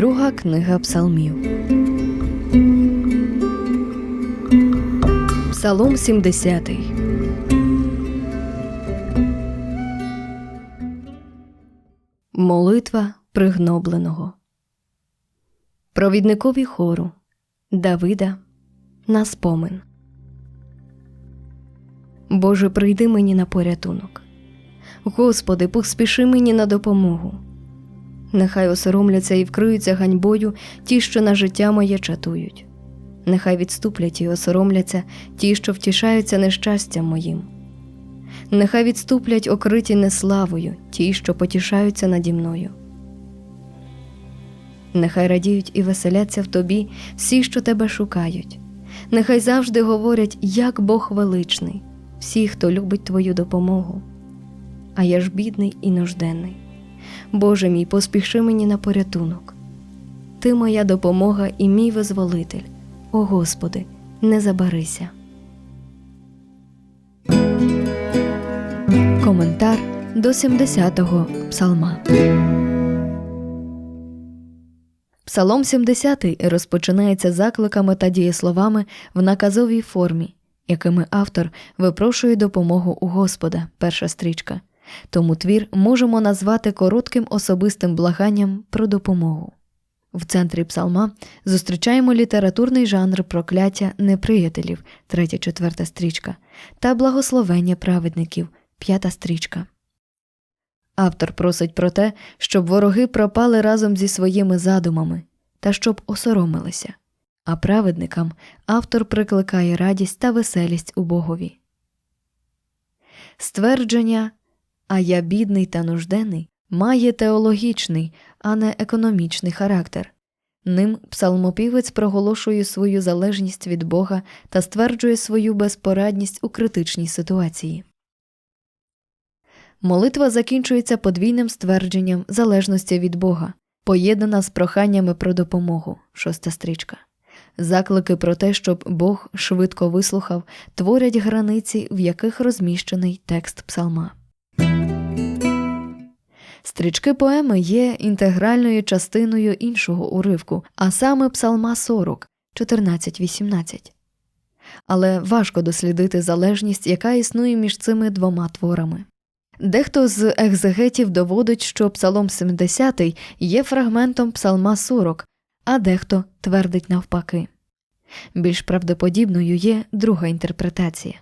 Друга книга Псалмів. Псалом 70. Молитва пригнобленого. Провідникові хору Давида на спомин. Боже, прийди мені на порятунок. Господи, поспіши мені на допомогу. Нехай осоромляться і вкриються ганьбою ті, що на життя моє чатують. Нехай відступлять і осоромляться ті, що втішаються нещастям моїм. Нехай відступлять окриті неславою ті, що потішаються наді мною. Нехай радіють і веселяться в тобі всі, що тебе шукають. Нехай завжди говорять, як Бог величний, всі, хто любить твою допомогу. А я ж бідний і нужденний. Боже мій, поспіши мені на порятунок. Ти моя допомога і мій визволитель. О Господи, не забарися. Коментар до 70-го псалма. Псалом 70 розпочинається закликами та дієсловами в наказовій формі, якими автор випрошує допомогу у Господа, перша стрічка. Тому твір можемо назвати коротким особистим благанням про допомогу. В центрі псалма зустрічаємо літературний жанр прокляття неприятелів, третя четверта стрічка, та благословення праведників, п'ята стрічка. Автор просить про те, щоб вороги пропали разом зі своїми задумами та щоб осоромилися, а праведникам автор прикликає радість та веселість у Богові. Ствердження А я бідний та нужденний має теологічний, а не економічний характер. Ним псалмопівець проголошує свою залежність від Бога та стверджує свою безпорадність у критичній ситуації. Молитва закінчується подвійним ствердженням залежності від Бога, поєднана з проханнями про допомогу, шоста стрічка. Заклики про те, щоб Бог швидко вислухав, творять границі, в яких розміщений текст псалма. Стрічки поеми є інтегральною частиною іншого уривку, а саме псалма 40, 14-18. Але важко дослідити залежність, яка існує між цими двома творами. Дехто з екзегетів доводить, що Псалом 70 є фрагментом Псалма 40, а дехто твердить навпаки. Більш правдоподібною є друга інтерпретація,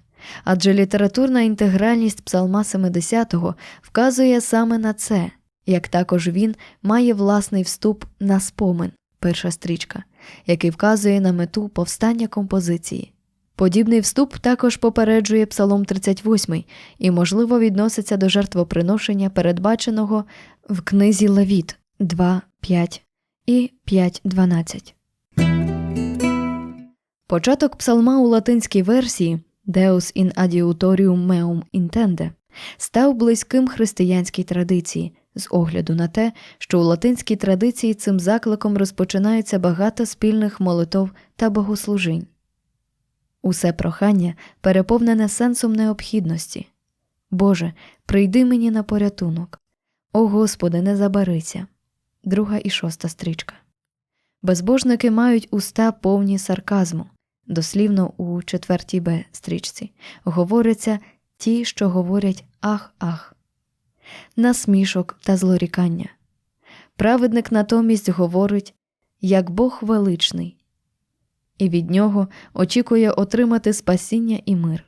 адже літературна інтегральність Псалма 70 вказує саме на це, як також він має власний вступ на спомин, перша стрічка, який вказує на мету повстання композиції. Подібний вступ також попереджує Псалом 38 і, можливо, відноситься до жертвоприношення, передбаченого в книзі Левіт 2, 5 і 5.12. Початок псалма у латинській версії Deus in adiutorium meum intende став близьким християнській традиції з огляду на те, що у латинській традиції цим закликом розпочинається багато спільних молитов та богослужінь. Усе прохання переповнене сенсом необхідності. Боже, прийди мені на порятунок. О Господи, не забарися. Друга і шоста стрічка. Безбожники мають уста повні сарказму. Дослівно у четвертій Б стрічці говоряться ті, що говорять ах, ах, насмішок та злорікання. Праведник натомість говорить, як Бог величний, і від нього очікує отримати спасіння і мир.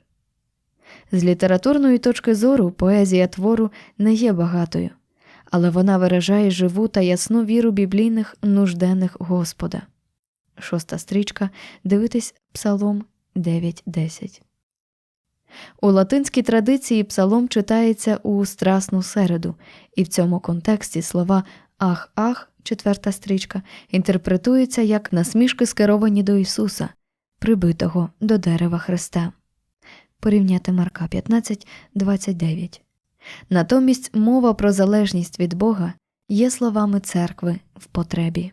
З літературної точки зору поезія твору не є багатою, але вона виражає живу та ясну віру біблійних нужденних Господа. Шоста стрічка дивитись Псалом 9.10. У латинській традиції псалом читається у Страсну середу, і в цьому контексті слова ах, ах, четверта стрічка, інтерпретуються як насмішки скеровані до Ісуса, прибитого до дерева Христа. Порівняти Марка 15, 29. Натомість мова про залежність від Бога є словами церкви в потребі.